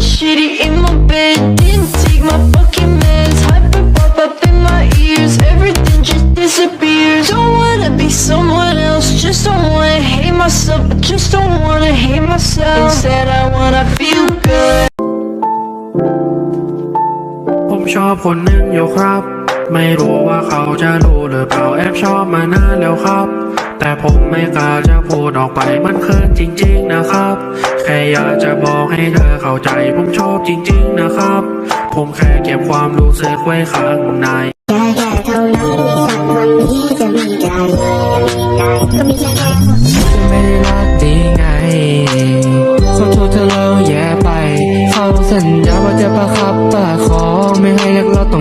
shitty in my bed. Didn't take my fucking meds. Hyper pop up in my ears. Everything just disappears. Don't wanna be someone else. Just don't wanna hate myself. I just don't wanna hate myself. Instead, I wanna feel good. ผมชอบคนหนึ่งอยู่ครับ ไม่รู้ว่าเขาจะรู้หรือเปล่าแอบชอบมานานแล้วครับ แต่ผมไม่กล้าจะพูดออกไปมันเขินจริง ๆนะครับ ค่อยากจะบอกให้เธอเข้าใจ ผมชอบจริงๆนะครับ ผมแค่เก็บความรู้สึกไว้ข้างในแค่แค่เท่านั้นที่สักวันนี้จะมีใจก็มีแค่แค่จะไม่ได้รักดีไงขอโทษเธอแล้วแย่ไป เขาสัญญาว่าจะประคับประคองไม่ให้เลิกเราต้อง